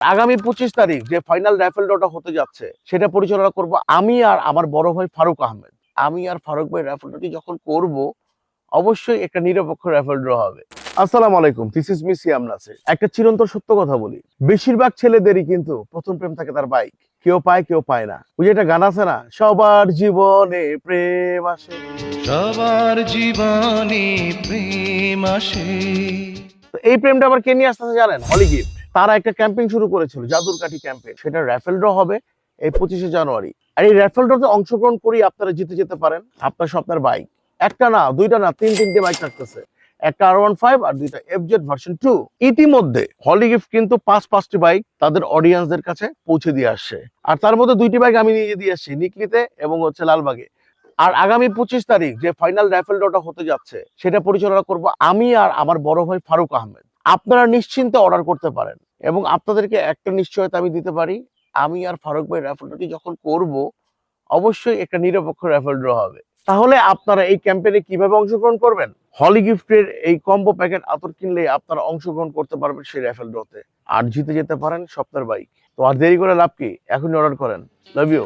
আগামী পঁচিশ তারিখ যে ফাইনাল র্যাফেল ড্রটা হতে যাচ্ছে সেটা পরিচালনা করব আমি আর আমার বড় ভাই ফারুক আহমেদ। আমি আর ফারুক ভাই র্যাফেল ড্রটি যখন করব অবশ্যই একটা নিরপেক্ষ র্যাফেল ড্র হবে। আসসালামু আলাইকুম this is Miss Siam Nasir একটা চিরন্তর সত্য কথা বলি। বেশিরভাগ ছেলেদেরই কিন্তু প্রথম প্রেম থাকে তার বাইক কেউ পায় কেউ পায় না। ওই যে একটা গান আছে না সবার জীবনে প্রেম আসে। সবার জীবনে প্রেম আসে। এই প্রেমটা আবার কে নিয়ে আসতেছে জানেন? হলি গিফট তারা একটা ক্যাম্পেইন শুরু করেছিল, জাদুর কাঠি ক্যাম্পেইন সেটা র্যাফেল ড্র হবে এই পঁচিশে জানুয়ারি। আর এই র্যাফেল ড্রতে অংশগ্রহণ করেই আপনারা জিতে যেতে পারেন। আপনার স্বপ্নের বাইক একটা না, দুইটা না, তিন, তিনটে বাইক থাকতেছে। একটা আর ওয়ান ফাইভ আর দুইটা এফজেড ভার্সন টু ইতিমধ্যে হলি গিফট কিন্তু পাঁচ, পাঁচটি বাইক তাদের অডিয়েন্সদের কাছে পৌঁছে দিয়ে আসছে। আর তার মধ্যে দুইটি বাইক আমি নিয়ে দিয়ে আসছি, নিকলিতে এবং হচ্ছে লালবাগে। আর আগামী পঁচিশ তারিখ যে ফাইনাল র্যাফেল ড্রটা হতে যাচ্ছে, সেটা পরিচালনা করব আমি আর আমার বড় ভাই ফারুক আহমেদ। আপনারা নিশ্চিন্তে অর্ডার করতে পারেন। এবং আপনাদেরকে একটা নিশ্চয়তা আমি দিতে পারি, আমি আর ফারুক ভাই ড্রটি যখন করব, অবশ্যই একটা নিরপেক্ষ র্যাফেল ড্র হবে। তাহলে আপনারা এই ক্যাম্পেইনে কীভাবে অংশগ্রহণ করবেন? হলি গিফটের এই কম্বো প্যাকেট আতর কিনলে আপনারা অংশগ্রহণ করতে পারবেন সেই র্যাফেল ড্রতে আর জিতে যেতে পারেন স্বপ্নের বাইক তো আর দেরি করে লাভ কি? এখনই অর্ডার করেন। Love you